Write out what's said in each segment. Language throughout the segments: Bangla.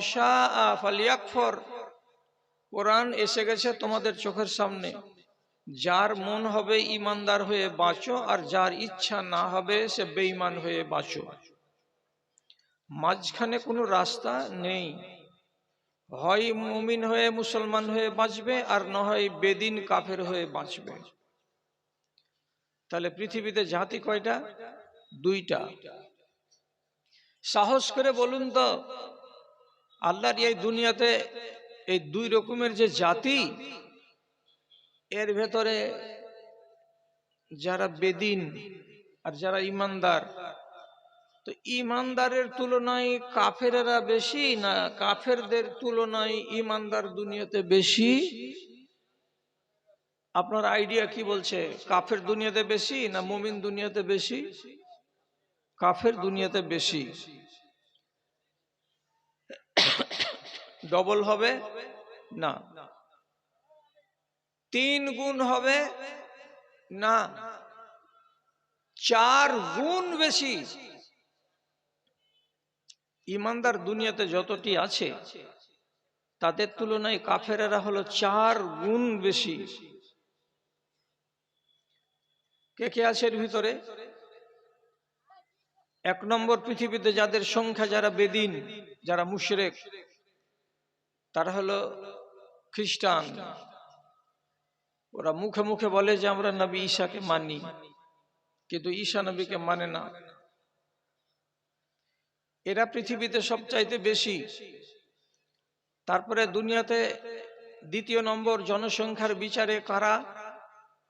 শাহ কোরআন এসে গেছে তোমাদের চোখের সামনে। যার মন হবে ইমানদার হয়ে বাঁচো, আর যার ইচ্ছা না হবে সে বেঈমান হয়ে বাঁচো। মাঝখানে কোনো রাস্তা নেই। হয় মুমিন হয়ে মুসলমান হয়ে বাঁচবে, আর না হয় বেদিন কাফের হয়ে বাঁচবে। তাহলে পৃথিবীতে জাতি কয়টা? দুইটা। সাহস করে বলুন তো, আল্লাহর এই দুনিয়াতে এই দুই রকমের যে জাতি, এর ভেতরে যারা বেদিন আর যারা ইমানদার, তো ইমানদারের তুলনায় কাফেরেরা বেশি না কাফেরদের তুলনায় ইমানদার দুনিয়াতে বেশি? আপনার আইডিয়া কি বলছে, কাফের দুনিয়াতে বেশি না মুমিন দুনিয়াতে বেশি? কাফের দুনিয়াতে বেশি। ডবল হবে? না। তিন গুণ হবে? না। চার গুণ বেশি। ইমানদার দুনিয়াতে যতটি আছে, তাদের তুলনায় কাফেরেরা হলো চার গুণ বেশি। কে কে আছে এর ভিতরে? এক নম্বর পৃথিবীতে যাদের সংখ্যা যারা বেদিন, যারা মুশরেক, তারা হলো খ্রিস্টান। ওরা মুখে মুখে বলে যে আমরা নবী ঈশাকে মানি, কিন্তু ঈশা নবীকে মানে না। এরা পৃথিবীতে সবচাইতে বেশি। তারপরে দুনিয়াতে দ্বিতীয় নম্বর জনসংখ্যার বিচারে কারা?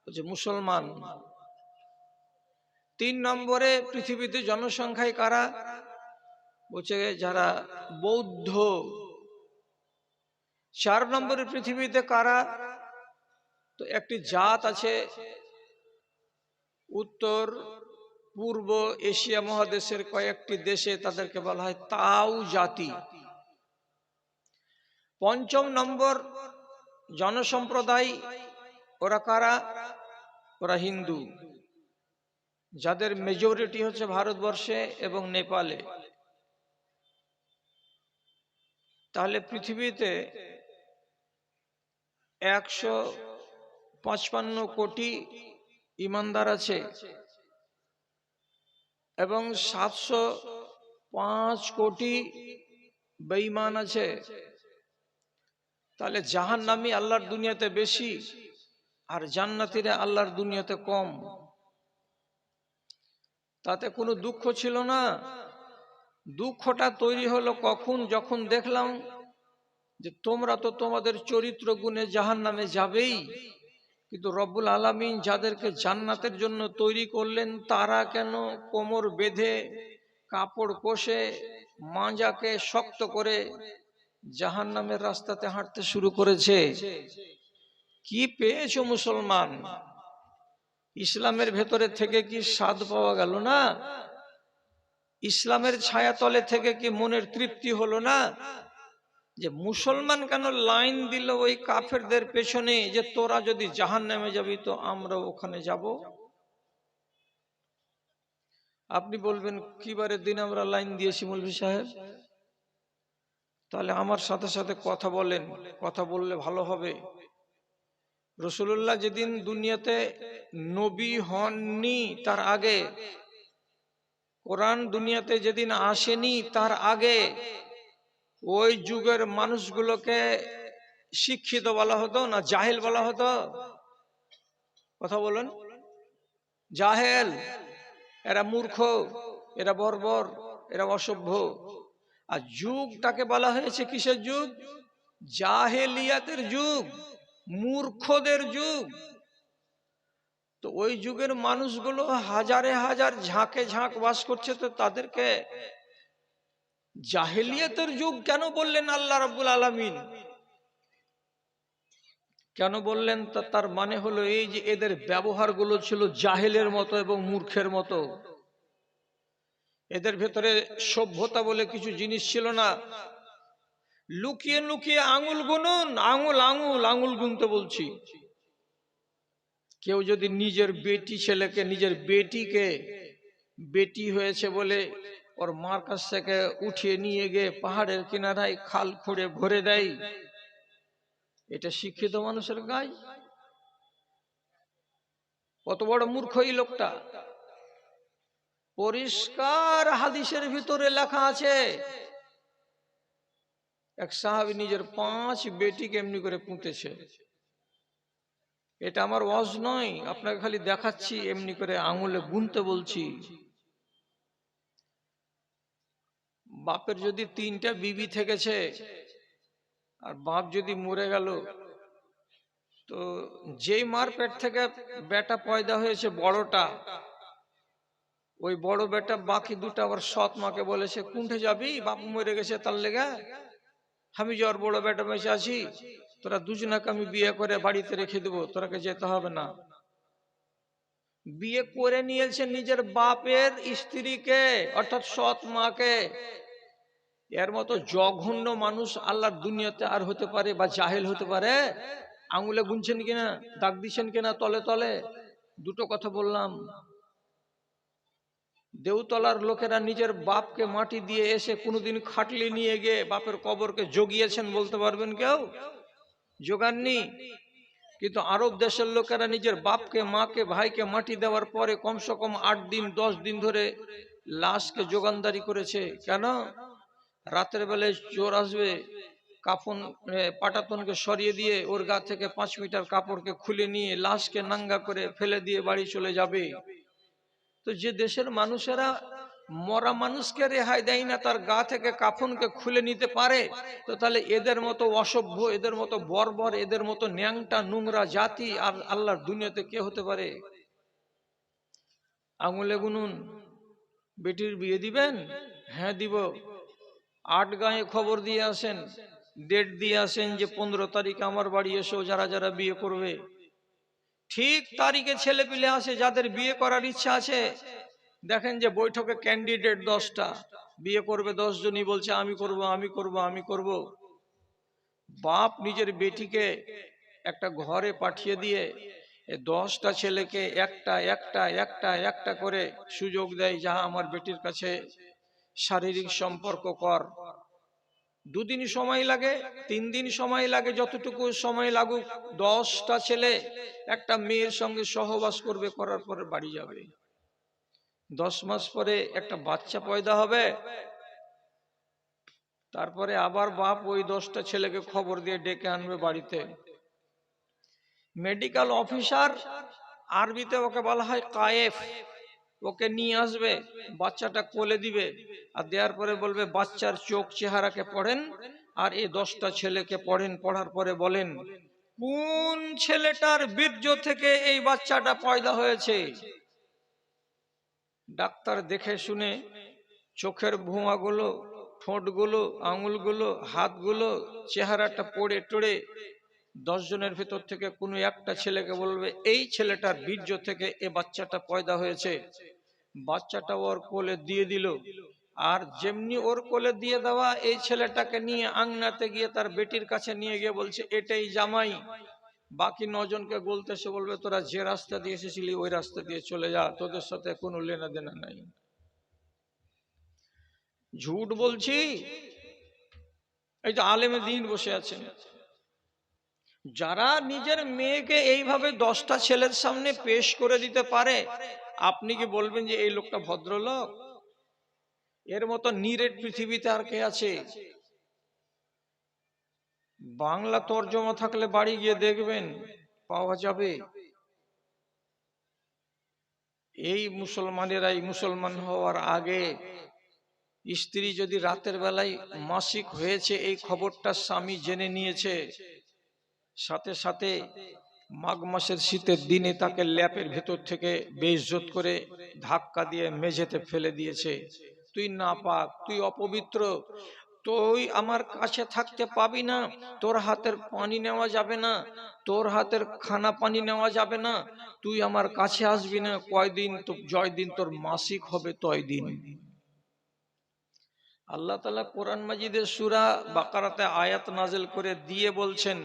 যে মুসলমান। তিন নম্বরে পৃথিবীতে জনসংখ্যায় কারা? বলছে যারা বৌদ্ধ। চার নম্বরে পৃথিবীতে কারা? তো একটি জাত আছে, উত্তর, পূর্ব এশিয়া মহাদেশের কয়েকটি দেশে তাদেরকে বলা হয় তাও জাতি। পঞ্চম নম্বর জনসম্প্রদায়, ওরা কারা? ওরা হিন্দু। যাদের মেজরিটি হচ্ছে ভারতবর্ষে এবং নেপালে। তাহলে পৃথিবীতে একশো পঁচপান্ন কোটি ইমানদার আছে এবং সাতশো পাঁচ কোটি বেঈমান আছে। তাহলে জাহান নামি আল্লাহর দুনিয়াতে বেশি আর জান্নাতিরা আল্লাহর দুনিয়াতে কম। তাতে কোনো দুঃখ ছিল না। দুঃখটা তৈরি হলো কখন? যখন দেখলাম যে তোমরা তো তোমাদের চরিত্র গুণে জাহান নামে যাবেই। কিন্তু রব্বুল আলমিন যাদেরকে জান্নাতের জন্য তৈরি করলেন, তারা কেন কোমর বেঁধে, কাপড় কষে, মাজাকে শক্ত করে জাহান নামের রাস্তাতে হাঁটতে শুরু করেছে? কি পেয়েছ মুসলমান? ইসলামের ভেতরে থেকে কি স্বাদ পাওয়া গেল না? ইসলামের ছায়াতলে থেকে কি মনের তৃপ্তি হলো না? যে মুসলমান কেন লাইন দিল ওই কাফেরদের পেছনে যে তোরা যদি জাহান নামে যাবি তো আমরা ওখানে যাব? আপনি বলবেন কিবারে দিন আমরা লাইন দিয়েছি মৌলভী সাহেব? তাহলে আমার সাথে সাথে কথা বলেন, কথা বললে ভালো হবে। রসুল্লাহ যেদিন দুনিয়াতে নবী হননি, তার আগে, কোরআন দুনিয়াতে যেদিন আসেনি, তার আগে, ওই যুগের মানুষগুলোকে শিক্ষিত বলা হতো না জাহেল বলা হতো? কথা বলেন। জাহেল, এরা মূর্খ, এরা বর্বর, এরা অসভ্য। আর যুগটাকে বলা হয়েছে কিসের যুগ? জাহেলিয়াতের যুগ। মূর্খদের যুগ। তো ওই যুগের মানুষগুলো হাজারে হাজার ঝাঁকে ঝাঁক বাস করছে, তো তাদেরকে জাহেলিয়াতের যুগ কেন বললেন আল্লাহ রাব্বুল আলামিন? কেন বললেন? তা তার মানে হলো এই যে এদের ব্যবহারগুলো ছিল জাহেলের মতো এবং মূর্খের মতো। এদের ভেতরে সভ্যতা বলে কিছু জিনিস ছিল না। লুকিয়ে লুকিয়ে আঙুল গুনুন, আঙুল আঙুল আঙুল গুনতে বলছি। কেউ যদি নিজের বেটি ছেলেকে, নিজের বেটিকে বেটি হয়েছে বলে ওর মার কাছ থেকে উঠিয়ে নিয়ে গিয়ে পাহাড়ের কিনারায় খাল খুঁড়ে ভরে দেয়, এটা শিক্ষিত মানুষের গাই কত বড় মূর্খ এই লোকটা। পরিষ্কার হাদিসের ভিতরে লেখা আছে এক সাহাবি নিজের পাঁচ বেটিকে এমনি করে পুঁতেছে। এটা আমার ওয়াজ নয়, আপনাকে খালি দেখাচ্ছি, এমনি করে আঙুলে গুনতে বলছি। বাপের যদি তিনটা বিবি থেকেছে, আর বাপ যদি মরে গেল, তো যেই মার পেট থেকে বেটা পয়দা হয়েছে বড়টা, ওই বড় বেটা বাকি দুটা আবার সৎ মাকে বলেছে কুণ্ঠে যাবি? বাপ মরে গেছে তার লেগে? আমি যে ওর বড় বেটা বেঁচে আছি, তোরা দুজনাকে আমি বিয়ে করে বাড়িতে রেখে দেবো, তোরাকে যেতে হবে না। বিয়ে করে নিয়েছে নিজের বাপের স্ত্রীকে, অর্থাৎ সৎ মাকে। এর মতো জঘন্য মানুষ আল্লাহর দুনিয়াতে আর হতে পারে বা জাহেল হতে পারে? আঙুলে গুনছেন কিনা, দাগ দিচ্ছেন কিনা তলে তলে? দুটো কথা বললাম। দেউতলার লোকেরা নিজের বাপকে মাটি দিয়ে এসে কোনোদিন খাটলি নিয়ে গিয়ে বাপের কবরকে জগিয়েছেন বলতে পারবেন কেউ? যোগাননি কিন্তু আরব দেশের লোকেরা নিজের বাপকে, মাকে, ভাইকে মাটি দেওয়ার পরে কমসে কম আট দিন, দশ দিন ধরে লাশকে যোগানদারি করেছে। কেন? রাতের বেলায় চোর আসবে, কাফন পাটাতনকে সরিয়ে দিয়ে ওর গা থেকে পাঁচ মিটার কাপড়কে খুলে নিয়ে লাশকে নাঙ্গা করে ফেলে দিয়ে বাড়ি চলে যাবে। তো যে দেশের মানুষেরা মরা মানুষকে রেহাই দেয় না, তার গা থেকে কাফনকে খুলে নিতে পারে, তো তাহলে এদের মতো অসভ্য, এদের মতো বর্বর, এদের মতো ন্যাংটা, নোংরা জাতি আর আল্লাহর দুনিয়াতে কে হতে পারে? আঙুলে গুনুন, বেটির বিয়ে দিবেন? হ্যাঁ দিব। আট গায়ে খবর দিয়ে আসেন, ডেট দিয়ে আসেন যে পনেরো তারিখ আমার বাড়ি এসো, যারা যারা বিয়ে করবে। ঠিক তারিখে ছেলে পিলে আসে, যাদের বিয়ে করার ইচ্ছা আছে। দেখেন যে বৈঠকে ক্যান্ডিডেট দশটা। বিয়ে করবে দশ জনই বলছে, আমি করব আমি করব আমি করব। বাপ নিজের বেটিকে একটা ঘরে পাঠিয়ে দিয়ে দশটা ছেলেকে একটা একটা একটা একটা করে সুযোগ দেয়, যা আমার বেটির কাছে শারীরিক সম্পর্ক কর। দুদিন সময় লাগে, তিন দিন সময় লাগে, যতটুকু সময় লাগুক, দশটা ছেলে একটা মেয়ের সঙ্গে সহবাস করবে, করার পরে বাড়ি যাবে। দশ মাস পরে একটা বাচ্চা পয়দা হবে, তারপরে আবার বাপ ওই দশটা ছেলেকে খবর দিয়ে ডেকে আনবে বাড়িতে। মেডিকেল অফিসার আরবিতে ওকে বলা হয় কায়েফ। ওকে নিয়ে আসবে, বাচ্চাটা কোলে দিবে আর দেওয়ার পরে বলবে, বাচ্চার চোখ চেহারাকে পড়েন আর এই দশটা ছেলেকে পড়েন। পড়ার পরে বলেন, কোন ছেলেটার বীর্য থেকে এই বাচ্চাটা পয়দা হয়েছে? ডাক্তার দেখে শুনে চোখের ভুঁয়াগুলো, ঠোঁটগুলো, আঙুলগুলো, হাতগুলো, চেহারাটা পড়ে টড়ে জনের ভেতর থেকে কোনো একটা ছেলেকে বলবে, এই ছেলেটার বীর্য থেকে এ বাচ্চাটা পয়দা হয়েছে। বাচ্চাটা ওর কোলে দিয়ে দিল। আর যেমনি ওর কোলে দিয়ে দেওয়া, এই ছেলেটাকে নিয়ে আংনাতে গিয়ে তার বেটির কাছে নিয়ে গিয়ে বলছে, এটাই জামাই। বাকি নজনকে বলতে সে বলবে, তোরা যে রাস্তা দিয়ে এসেছিলি, ওই রাস্তা দিয়ে চলে যা, তোদের সাথে কোনো লেনা দেনা নাই। ঝুট বলছি। এই যে আলেমে দিন বসে আছেন। যারা নিজের মেয়েকে এইভাবে দশটা ছেলের সামনে পেশ করে দিতে পারে, আপনি কি বলবেন যে এই লোকটা ভদ্রলোক? এর মতো নিরেট পৃথিবীতে আর কে আছে? বাংলা তর্জমা থাকলে বাড়ি গিয়ে দেখবেন, পাওয়া যাবে। এই মুসলমানেরাই মুসলমান হওয়ার আগে স্ত্রী যদি রাতের বেলায় মাসিক হয়েছে, এই খবরটা স্বামী জেনে নিয়েছে। সাথে সাথে মাঘ মাসের শীতের দিনে তাকে ল্যাপের ভেতর থেকে বেইজ্জত করে ধাক্কা দিয়ে মেঝেতে ফেলে দিয়েছে। তুই না পাক তুই অপবিত্র, তুই আমার কাছে থাকতে পাবি না, তোর হাতের পানি নেওয়া যাবে না, তোর হাতের খানা পানি নেওয়া যাবে না, তুই আমার কাছে আসবি না, কয়দিন তো জয় দিন তোর মাসিক হবে তয় দিন আল্লাহ তালা কোরআন মাজিদের সুরা বাকারাতে আয়াত নাজেল করে দিয়ে বলছেন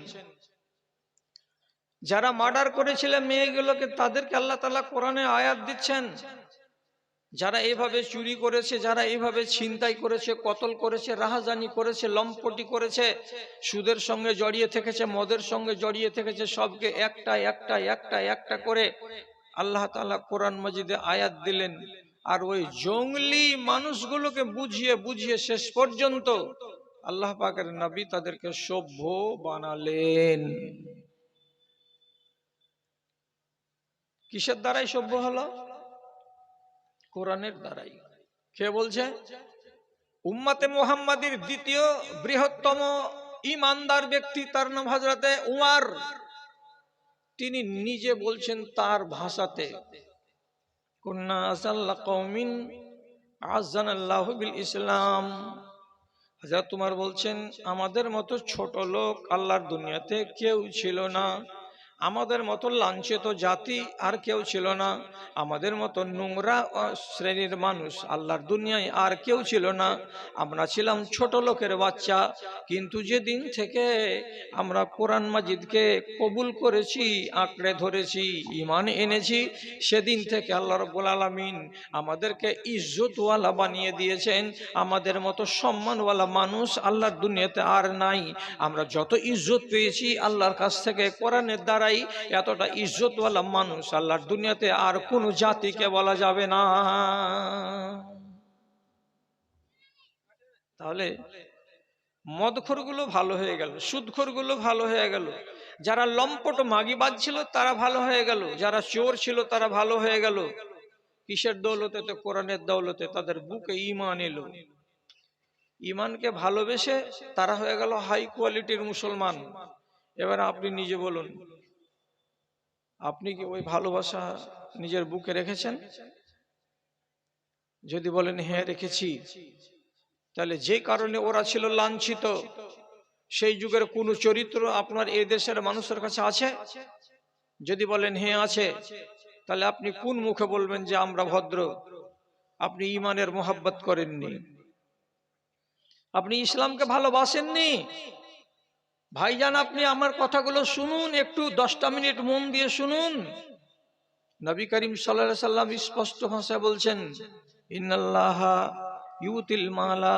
যারা মার্ডার করেছিল মেয়েগুলোকে, তাদেরকে আল্লাহ তালা কোরআনে আয়াত দিচ্ছেন। যারা এইভাবে চুরি করেছে, যারা এইভাবে ছিনতাই করেছে, কতল করেছে, রাহাজানি করেছে, লম্পটি করেছে, সুদের সঙ্গে জড়িয়ে থেকেছে, মদের সঙ্গে জড়িয়ে থেকেছে, সবকে একটা একটা একটা একটা করে আল্লাহ তাআলা কোরআন মজিদে আয়াত দিলেন। আর ওই জঙ্গলি মানুষগুলোকে বুঝিয়ে বুঝিয়ে শেষ পর্যন্ত আল্লাহ পাকের নবী তাদেরকে সভ্য বানালেন। কিসের দ্বারাই সভ্য হলো? কোরআনের দ্বারাই। কে বলছে? উম্মাতে মোহাম্মদের দ্বিতীয় বৃহত্তম ইমানদার ব্যক্তি তার নাম হজরতে উমার। তিনি নিজে বলছেন তার ভাষাতে ইসলাম। হাজার তোমার বলছেন, আমাদের মতো ছোট লোক আল্লাহর দুনিয়াতে কেউ ছিল না। আমাদের মতো লাঞ্ছিত জাতি আর কেউ ছিল না। আমাদের মতো নোংরা শ্রেণির মানুষ আল্লাহর দুনিয়ায় আর কেউ ছিল না। আমরা ছিলাম ছোট লোকের বাচ্চা, কিন্তু যেদিন থেকে আমরা কোরআন মাজিদকে কবুল করেছি, আঁকড়ে ধরেছি ইমান এনেছি, সেদিন থেকে আল্লাহ রব্বুল আলমিন আমাদেরকে ইজ্জতওয়ালা বানিয়ে দিয়েছেন। আমাদের মতো সম্মানওয়ালা মানুষ আল্লাহর দুনিয়াতে আর নাই। আমরা যত ইজ্জত পেয়েছি আল্লাহর কাছ থেকে কোরআনের দ্বারাই এতটা ইজ্জতওয়ালা মানুষ আল্লাহর দুনিয়াতে আর কোনো জাতিকে বলা যাবে না। তাহলে মদখোরগুলো ভালো হয়ে গেল, সুদখোরগুলো ভালো হয়ে গেল। যারা লম্পট মাগিবাজ ছিল তারা ভালো হয়ে গেল, যারা চোর ছিল তারা ভালো হয়ে গেল। কিসের দৌলতে? তো কোরআনের দৌলতে তাদের বুকে ইমান এলো। ইমানকে ভালোবেসে তারা হয়ে গেল হাই কোয়ালিটির মুসলমান। এবার আপনি নিজে বলুন আপনি কি ওই ভালোবাসা নিজের বুকে রেখেছেন? যদি বলেন হ্যাঁ রেখেছি। তাহলে যে কারণে ওরা ছিল লাঞ্ছিত, সেই যুগের কোন চরিত্র আপনার এই দেশের মানুষের কাছে আছে? যদি বলেন হ্যাঁ আছে, তাহলে আপনি কোন মুখে বলবেন যে, আমরা ভদ্র আপনি ইমানের মোহাব্বত করেননি। আপনি ইসলামকে ভালোবাসেননি? ভাইজান, আপনি আমার কথাগুলো শুনুন, একটু দশটা মিনিট মন দিয়ে শুনুন। নবী করিম সাল্লাম স্পষ্ট ভাষায় বলছেন, ইন্নাল্লাহা ইউতিল মালা